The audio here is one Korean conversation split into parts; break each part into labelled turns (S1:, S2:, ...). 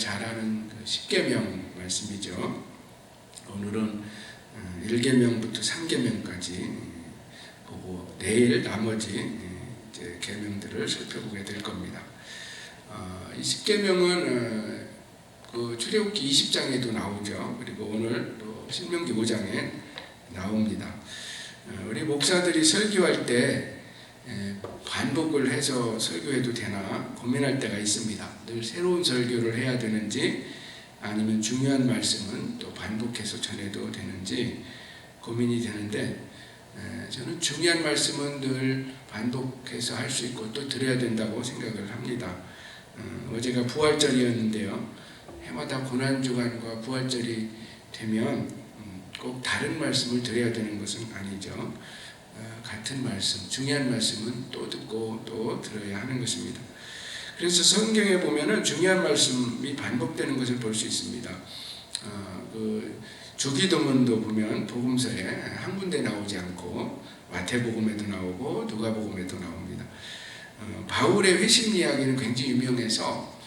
S1: 잘 아는 그 10계명 말씀이죠. 오늘은 1계명부터 3계명까지 보고 내일 나머지 이제 계명들을 살펴보게 될 겁니다. 어, 이 10계명은 그 출애굽기 20장에도 나오죠. 그리고 오늘 또 신명기 5장에 나옵니다. 어, 우리 목사들이 설교할 때 반복을 해서 설교해도 되나 고민할 때가 있습니다. 늘 새로운 설교를 해야 되는지 아니면 중요한 말씀은 또 반복해서 전해도 되는지 고민이 되는데 저는 중요한 말씀은 늘 반복해서 할 수 있고 또 들어야 된다고 생각을 합니다. 어, 어제가 부활절이었는데요. 해마다 고난주간과 부활절이 되면 음, 꼭 다른 말씀을 드려야 되는 것은 아니죠. 어, 같은 말씀, 중요한 말씀은 또 듣고 또 들어야 하는 것입니다. 그래서 성경에 보면은 중요한 말씀이 반복되는 것을 볼 수 있습니다. 어, 그 주기도문도 보면 복음서에 한 군데 나오지 않고 마태복음에도 나오고 누가복음에도 나옵니다. 어, 바울의 회심 이야기는 굉장히 유명해서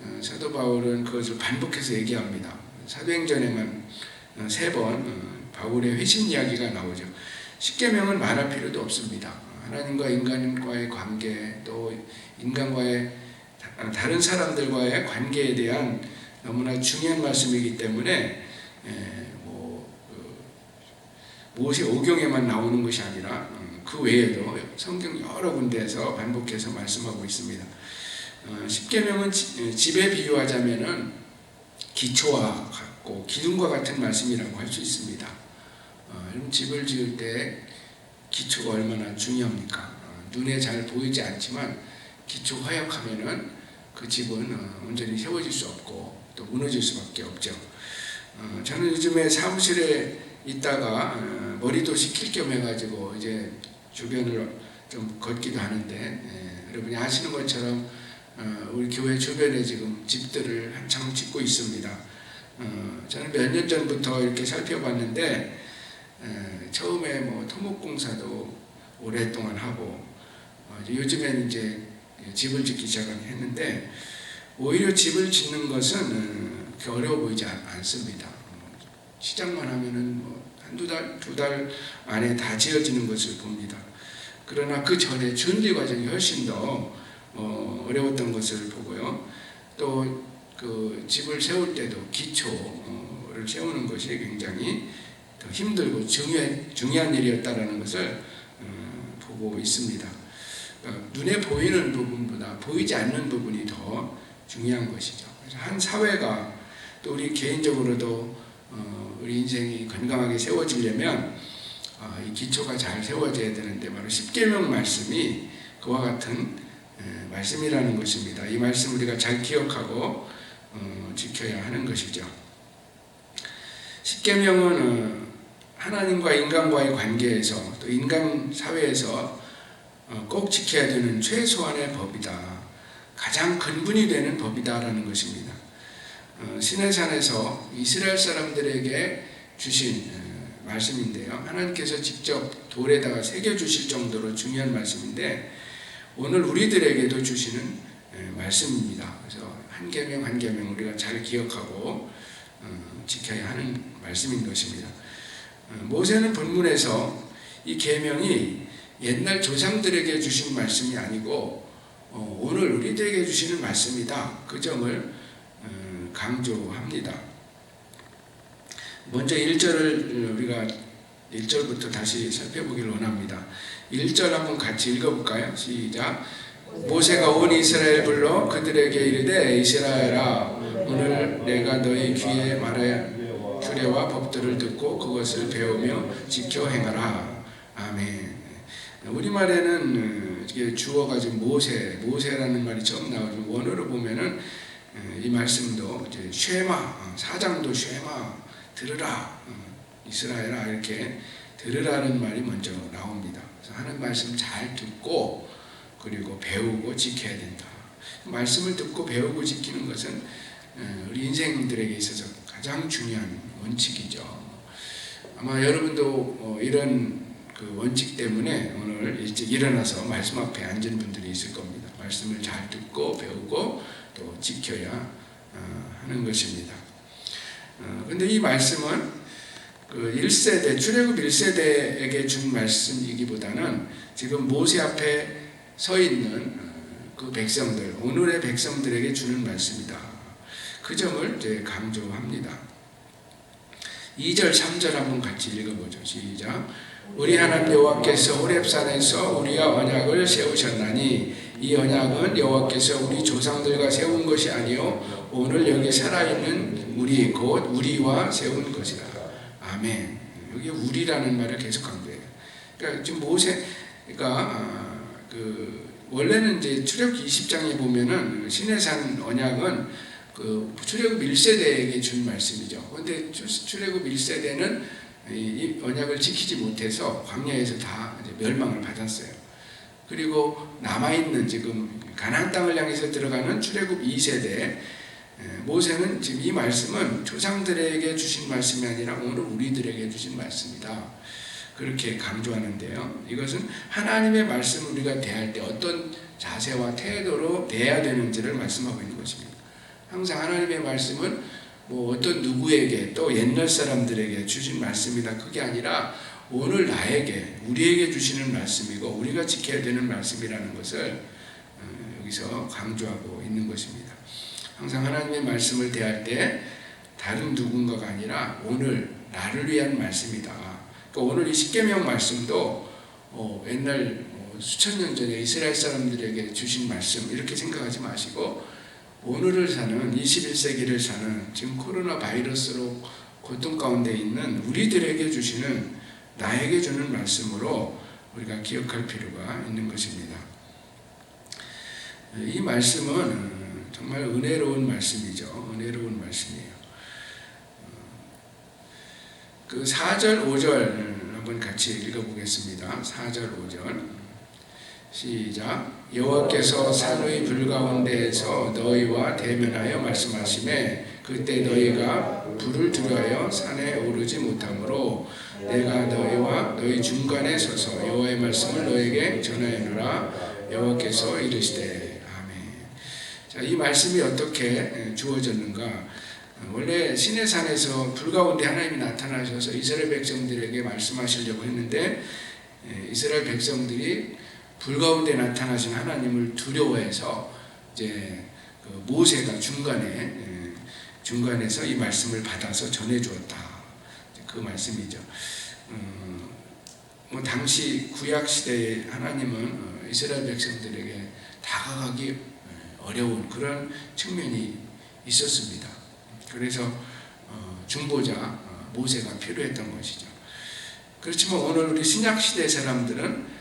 S1: 어, 사도 바울은 그것을 반복해서 얘기합니다. 사도행전에만 어, 세번 어, 바울의 회심 이야기가 나오죠. 십계명은 말할 필요도 없습니다. 하나님과 인간과의 관계 또 인간과의 다른 사람들과의 관계에 대한 너무나 중요한 말씀이기 때문에 뭐그 모세 오경에만 나오는 것이 아니라 그 외에도 성경 여러 군데에서 반복해서 말씀하고 있습니다. 십계명은 집에 비유하자면은 기초와 같고 기둥과 같은 말씀이라고 할 수 있습니다. 어, 집을 지을 때 기초가 얼마나 중요합니까? 어, 눈에 잘 보이지 않지만 기초 허약하면은 그 집은 어, 온전히 세워질 수 없고 또 무너질 수밖에 없죠. 어, 저는 요즘에 사무실에 있다가 어, 머리도 식힐 겸 해가지고 이제 주변을 좀 걷기도 하는데 예, 여러분이 아시는 것처럼 우리 교회 주변에 지금 집들을 한창 짓고 있습니다. 저는 몇 년 전부터 이렇게 살펴봤는데 처음에 뭐 토목공사도 오랫동안 하고 요즘엔 이제 집을 짓기 시작했는데 오히려 집을 짓는 것은 어려워 보이지 않, 습니다 시작만 하면은 뭐 한두 달, 두 달 안에 다 지어지는 것을 봅니다. 그러나 그 전에 준비 과정이 훨씬 더 어, 려웠던 것을 보고요. 또 그 집을 세울 때도 기초를 세우는 것이 굉장히 더 힘들고 중요한, 중요한 일이었다라는 것을 어, 보고 있습니다. 어, 눈에 보이는 부분보다 보이지 않는 부분이 더 중요한 것이죠. 한 사회가 또 우리 개인적으로도 어, 우리 인생이 건강하게 세워지려면 어, 이 기초가 잘 세워져야 되는데 바로 십계명 말씀이 그와 같은 말씀이라는 것입니다. 이 말씀 우리가 잘 기억하고 지켜야 하는 것이죠. 십계명은 하나님과 인간과의 관계에서 또 인간 사회에서 어, 꼭 지켜야 되는 최소한의 법이다. 가장 근본이 되는 법이다라는 것입니다. 어, 시내산에서 이스라엘 사람들에게 주신 어, 말씀인데요. 하나님께서 직접 돌에다가 새겨 주실 정도로 중요한 말씀인데 오늘 우리들에게도 주시는 말씀입니다. 그래서 한 계명 한 계명 우리가 잘 기억하고 지켜야 하는 말씀인 것입니다. 모세는 본문에서 이 계명이 옛날 조상들에게 주신 말씀이 아니고 어, 오늘 우리들에게 주시는 말씀이다. 그 점을 어, 강조합니다. 먼저 1절을 우리가 1절부터 다시 살펴보기를 원합니다. 1절 한번 같이 읽어볼까요? 시작. 모세가 온 이스라엘 불러 그들에게 이르되 이스라엘아 오늘 내가 너희 귀에 말해 규례와 법들을 듣고 그것을 배우며 지켜 행하라. 아멘. 우리말에는 이게 주어가 지금 모세, 모세라는 말이 처음 나오죠. 원어로 보면은 이 말씀도 이제 쉐마, 어, 사장도 쉐마, 들으라, 어, 이스라엘아 이렇게 들으라는 말이 먼저 나옵니다. 그래서 하는 말씀 잘 듣고 그리고 배우고 지켜야 된다. 말씀을 듣고 배우고 지키는 것은 우리 인생들에게 있어서 가장 중요한 원칙이죠. 아마 여러분도 어, 이런 그 원칙 때문에 오늘 일찍 일어나서 말씀 앞에 앉은 분들이 있을 겁니다. 말씀을 잘 듣고 배우고 또 지켜야 어, 하는 것입니다. 어, 근데 이 말씀은 그 1세대, 출애굽 1세대에게 준 말씀이기보다는 지금 모세 앞에 서 있는 어, 그 백성들, 오늘의 백성들에게 주는 말씀이다. 그 점을 이제 강조합니다. 2절, 3절 한번 같이 읽어보죠. 시작. 우리 하나님 여호와께서 호렙산에서 우리와 언약을 세우셨나니 이 언약은 여호와께서 우리 조상들과 세운 것이 아니요 오늘 여기 살아있는 우리 곧 우리와 세운 것이다. 아멘. 여기 우리라는 말을 계속 강조해요. 그러니까 지금 모세, 그러니까 아, 그 원래는 이제 출애굽 20장에 보면은 시내산 언약은 그 출애굽 1세대에게 준 말씀이죠. 그런데 출애굽 1세대는 이 언약을 지키지 못해서 광야에서 다 멸망을 받았어요. 그리고 남아 있는 지금 가나안 땅을 향해서 들어가는 출애굽 2세대 모세는 지금 이 말씀은 조상들에게 주신 말씀이 아니라 오늘 우리들에게 주신 말씀이다. 그렇게 강조하는데요. 이것은 하나님의 말씀을 우리가 대할 때 어떤 자세와 태도로 대해야 되는지를 말씀하고 있는 것입니다. 항상 하나님의 말씀은 뭐 어떤 누구에게 또 옛날 사람들에게 주신 말씀이다. 그게 아니라 오늘 나에게 우리에게 주시는 말씀이고 우리가 지켜야 되는 말씀이라는 것을 어, 여기서 강조하고 있는 것입니다. 항상 하나님의 말씀을 대할 때 다른 누군가가 아니라 오늘 나를 위한 말씀이다. 그러니까 오늘 이 십계명 말씀도 어, 옛날 뭐 수천 년 전에 이스라엘 사람들에게 주신 말씀 이렇게 생각하지 마시고 오늘을 사는 21세기를 사는 지금 코로나 바이러스로 고통 가운데 있는 우리들에게 주시는 나에게 주는 말씀으로 우리가 기억할 필요가 있는 것입니다. 이 말씀은 정말 은혜로운 말씀이죠. 은혜로운 말씀이에요. 그 4절, 5절 한번 같이 읽어보겠습니다. 4절, 5절. 시작. 여호와께서 산의 불 가운데에서 너희와 대면하여 말씀하심에 그때 너희가 불을 두려하여 산에 오르지 못하므로 내가 너희와 너희 중간에 서서 여호와의 말씀을 너에게 전하여노라 여호와께서 이르시되 아멘. 자, 이 말씀이 어떻게 주어졌는가? 원래 신의 산에서 불 가운데 하나님이 나타나셔서 이스라엘 백성들에게 말씀하시려고 했는데 이스라엘 백성들이 불 가운데 나타나신 하나님을 두려워해서 이제 그 모세가 중간에 중간에서 이 말씀을 받아서 전해 주었다. 그 말씀이죠. 음, 뭐 당시 구약 시대에 하나님은 어, 이스라엘 백성들에게 다가가기 어려운 그런 측면이 있었습니다. 그래서 어, 중보자 어, 모세가 필요했던 것이죠. 그렇지만 오늘 우리 신약 시대 사람들은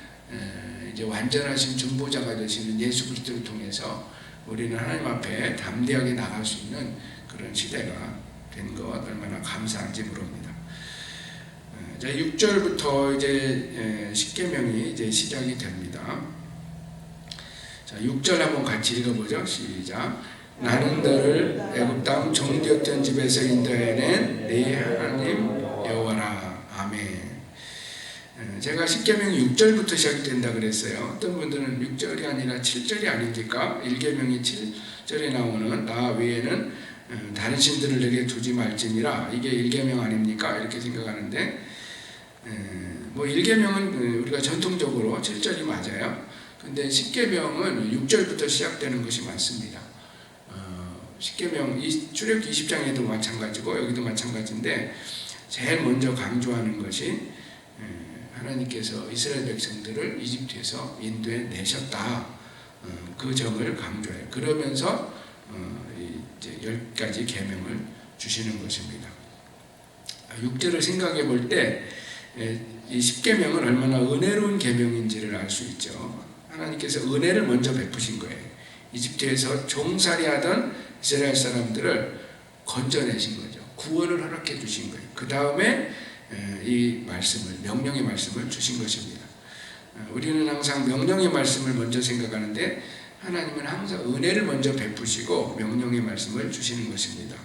S1: 이제 완전하신 중보자가 되시는 예수 그리스도를 통해서 우리는 하나님 앞에 담대하게 나갈 수 있는 그런 시대가 된 것 얼마나 감사한지 모릅니다. 자, 6절부터 이제 십계명이 이제 시작이 됩니다. 자, 6절 한번 같이 읽어보죠. 시작. 나는 너를 애굽 땅 종되었던 집에서 인도해낸 네 하나님 여호와라. 제가 십계명 6절부터 시작된다 그랬어요. 어떤 분들은 6절이 아니라 7절이 아닙니까? 1계명이 7절에 나오는 나 외에는 다른 신들을 내게 두지 말지니라 이게 1계명 아닙니까? 이렇게 생각하는데 뭐 1계명은 우리가 전통적으로 7절이 맞아요. 근데 10계명은 6절부터 시작되는 것이 맞습니다. 10계명 어, 출애굽 20장에도 마찬가지고 여기도 마찬가지인데 제일 먼저 강조하는 것이 하나님께서 이스라엘 백성들을 이집트에서 인도해 내셨다. 어, 그 점을 강조해요. 그러면서 어, 이제 열 가지 계명을 주시는 것입니다. 6절을 생각해 볼 때이 십계명은 얼마나 은혜로운 계명인지를 알 수 있죠. 하나님께서 은혜를 먼저 베푸신 거예요. 이집트에서 종살이하던 이스라엘 사람들을 건져내신 거죠. 구원을 허락해 주신 거예요. 그 다음에 이 말씀을 명령의 말씀을 주신 것입니다. 어, 우리는 항상 명령의 말씀을 먼저 생각하는데 하나님은 항상 은혜를 먼저 베푸시고 명령의 말씀을 주시는 것입니다.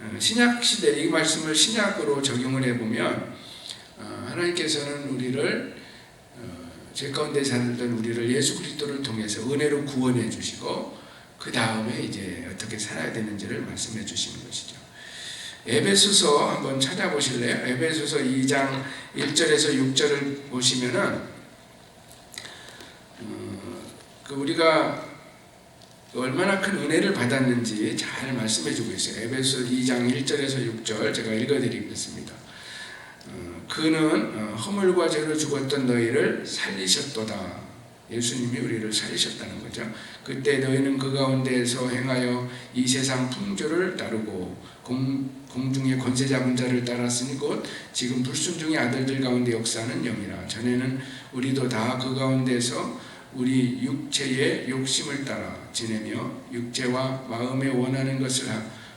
S1: 어, 신약 시대 이 말씀을 신약으로 적용을 해보면 어, 하나님께서는 우리를 죄 가운데 살던 우리를 예수 그리스도를 통해서 은혜로 구원해 주시고 그 다음에 이제 어떻게 살아야 되는지를 말씀해 주시는 것이죠. 에베소서 한번 찾아보실래요? 에베소서 2장 1절에서 6절을 보시면은 어, 그 우리가 얼마나 큰 은혜를 받았는지 잘 말씀해 주고 있어요. 에베소 2장 1절에서 6절 제가 읽어 드리겠습니다. 어, 그는 어, 허물과 죄로 죽었던 너희를 살리셨도다. 예수님이 우리를 살리셨다는 거죠. 그때 너희는 그 가운데에서 행하여 이 세상 풍조를 따르고 공, 공중의 권세 잡은 자를 따랐으니 곧 지금 불순종의 아들들 가운데 역사하는 영이라. 전에는 우리도 다 그 가운데서 우리 육체의 욕심을 따라 지내며 육체와 마음에 원하는 것을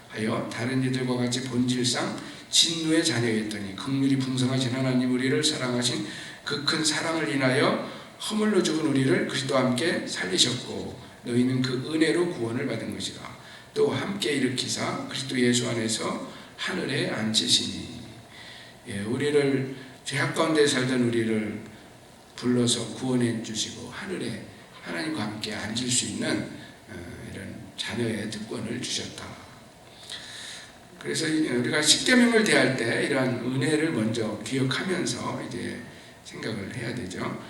S1: 하여 다른 이들과 같이 본질상 진노의 자녀였더니 극률이 풍성하신 하나님 우리를 사랑하신 그 큰 사랑을 인하여 허물로 죽은 우리를 그리스도와 함께 살리셨고 너희는 그 은혜로 구원을 받은 것이라 또 함께 일으키사 그리스도 예수 안에서 하늘에 앉히시니 예, 우리를 죄악 가운데 살던 우리를 불러서 구원해 주시고 하늘에 하나님과 함께 앉을 수 있는 어, 이런 자녀의 특권을 주셨다. 그래서 우리가 십계명을 대할 때 이러한 은혜를 먼저 기억하면서 이제 생각을 해야 되죠.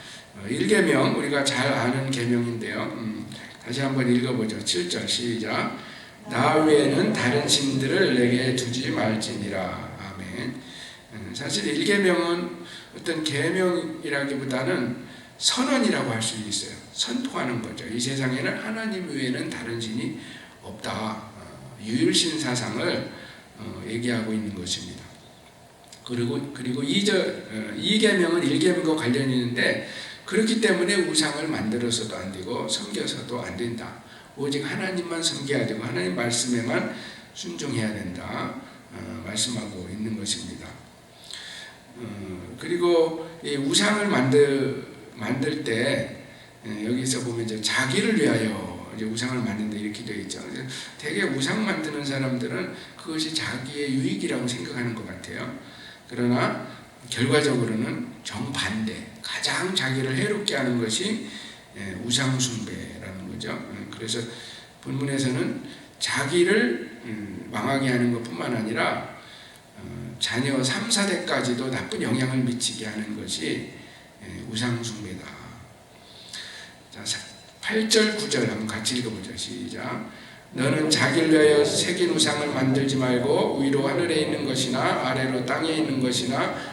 S1: 1계명 우리가 잘 아는 계명인데요. 음, 다시 한번 읽어보죠. 7절 시작. 나 외에는 다른 신들을 내게 두지 말지니라. 아멘. 음, 사실 1계명은 어떤 계명이라기보다는 선언이라고 할 수 있어요. 선포하는 거죠. 이 세상에는 하나님 외에는 다른 신이 없다. 어, 유일신 사상을 어, 얘기하고 있는 것입니다. 그리고 그리고 이저 어, 이 계명은 1계명과 관련이 있는데 그렇기 때문에 우상을 만들어서도 안 되고 섬겨서도 안 된다. 오직 하나님만 섬겨야 되고 하나님 말씀에만 순종해야 된다. 어, 말씀하고 있는 것입니다. 어, 그리고 이 우상을 만들 만들 때 예, 여기서 보면 이제 자기를 위하여 이제 우상을 만든다 이렇게 되어 있죠. 대개 우상 만드는 사람들은 그것이 자기의 유익이라고 생각하는 것 같아요. 그러나 결과적으로는 정반대, 가장 자기를 해롭게 하는 것이 예, 우상숭배라는 거죠. 예, 그래서 본문에서는 자기를 음, 망하게 하는 것 뿐만 아니라 어, 자녀 3, 4대까지도 나쁜 영향을 미치게 하는 것이 예, 우상숭배다. 자, 8절, 9절 한번 같이 읽어보죠. 시작. 너는 자기를 위하여 새긴 우상을 만들지 말고 위로 하늘에 있는 것이나 아래로 땅에 있는 것이나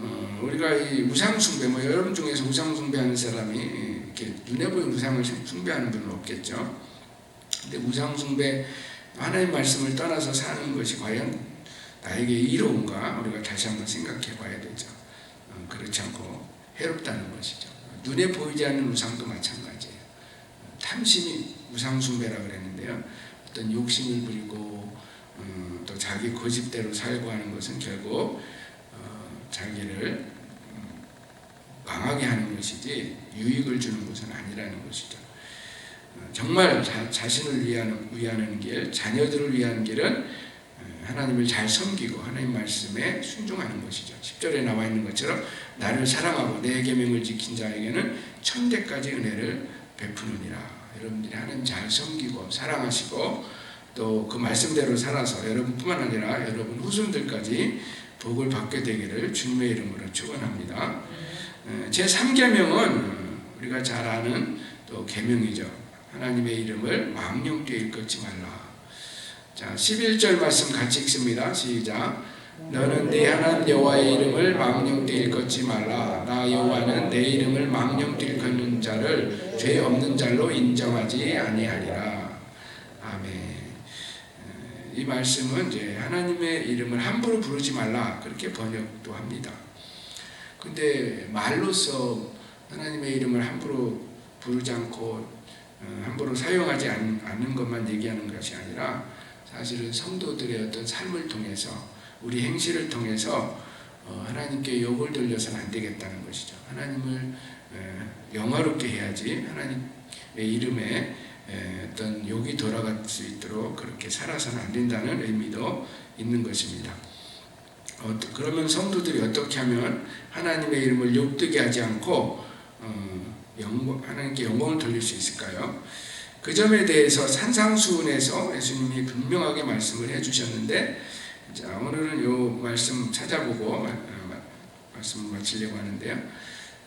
S1: 어, 우리가 이 우상 숭배, 뭐 여러분 중에서 우상 숭배하는 사람이 이렇게 눈에 보이는 우상을 숭배하는 분은 없겠죠. 근데 우상 숭배 하나님 말씀을 떠나서 사는 것이 과연 나에게 이로운가 우리가 다시 한번 생각해 봐야 되죠. 어, 그렇지 않고 해롭다는 것이죠. 눈에 보이지 않는 우상도 마찬가지예요. 탐심이 우상 숭배라 그랬는데요. 어떤 욕심을 부리고 어, 또 자기 고집대로 살고 하는 것은 결국 어, 자기를 음, 망하게 하는 것이지 유익을 주는 것은 아니라는 것이죠. 어, 정말 자, 자신을 위하는, 위하는 길, 자녀들을 위한 길은 어, 하나님을 잘 섬기고 하나님 말씀에 순종하는 것이죠. 10절에 나와 있는 것처럼 나를 사랑하고 내 계명을 지킨 자에게는 천대까지 은혜를 베푸느니라. 여러분들이 하나님 잘 섬기고 사랑하시고 또 그 말씀대로 살아서 여러분뿐만 아니라 여러분 후손들까지 복을 받게 되기를 주님의 이름으로 축원합니다. 제 3계명은 우리가 잘 아는 또 계명이죠. 하나님의 이름을 망령되이 일컫지 말라. 자, 11절 말씀 같이 읽습니다. 시작. 너는 내 하나님 여호와의 이름을 망령되이 일컫지 말라. 나 여호와는 내 이름을 망령되이 일컫는 자를 죄 없는 자로 인정하지 아니하리라. 아멘. 이 말씀은 이제 하나님의 이름을 함부로 부르지 말라 그렇게 번역도 합니다. 근데 말로서 하나님의 이름을 함부로 부르지 않고 함부로 사용하지 않는 것만 얘기하는 것이 아니라 사실은 성도들의 어떤 삶을 통해서 우리 행실을 통해서 어, 하나님께 욕을 돌려서는 안 되겠다는 것이죠. 하나님을 에, 영화롭게 해야지 하나님의 이름에 에, 어떤 욕이 돌아갈 수 있도록 그렇게 살아서는 안 된다는 의미도 있는 것입니다. 어, 그러면 성도들이 어떻게 하면 하나님의 이름을 욕되게 하지 않고 어, 영광, 하나님께 영광을 돌릴 수 있을까요? 그 점에 대해서 산상수훈에서 예수님이 분명하게 말씀을 해주셨는데 자 오늘은 요 말씀 찾아보고 마- 마- 말씀을 마치려고 하는데요.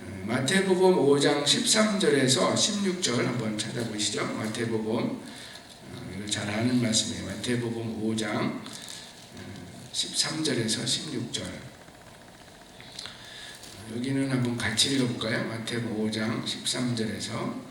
S1: 어, 마태복음 5장 13절에서 16절 한번 찾아보시죠. 마태복음 어, 이걸 잘 아는 말씀이에요. 마태복음 5장 어, 13절에서 16절 여기는 한번 같이 읽어볼까요? 마태복음 5장 13절에서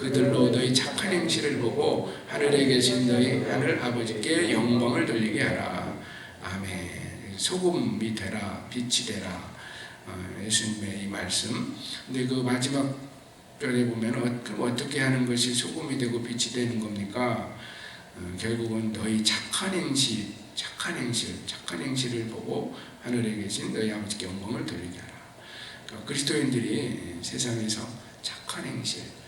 S1: 그들로 너희 착한 행실을 보고 하늘에 계신 너희 하늘 아버지께 영광을 돌리게 하라 아멘 소금이 되라 빛이 되라 어, 예수님의 이 말씀 근데 그 마지막 절에 보면 어, 어떻게 하는 것이 소금이 되고 빛이 되는 겁니까? 어, 결국은 너희 착한 행실, 착한 행실, 착한 행실을 보고 하늘에 계신 너희 아버지께 영광을 돌리게 하라. 그러니까 그리스도인들이 세상에서 착한 행실, 어,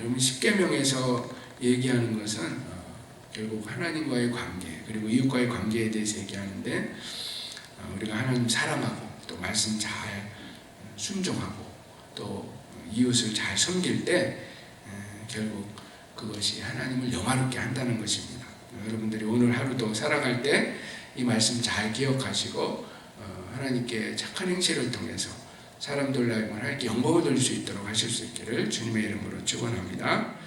S1: 여러분 십계명에서 얘기하는 것은 어, 결국 하나님과의 관계 그리고 이웃과의 관계에 대해서 얘기하는데 어, 우리가 하나님 사랑하고 또 말씀 잘 순종하고 또 이웃을 잘 섬길 때 에, 결국 그것이 하나님을 영화롭게 한다는 것입니다. 여러분들이 오늘 하루도 살아갈 때 이 말씀 잘 기억하시고 어, 하나님께 착한 행실을 통해서 사람들 나에게 하나님께 영광을 돌릴 수 있도록 하실 수 있기를 주님의 이름으로 축원합니다.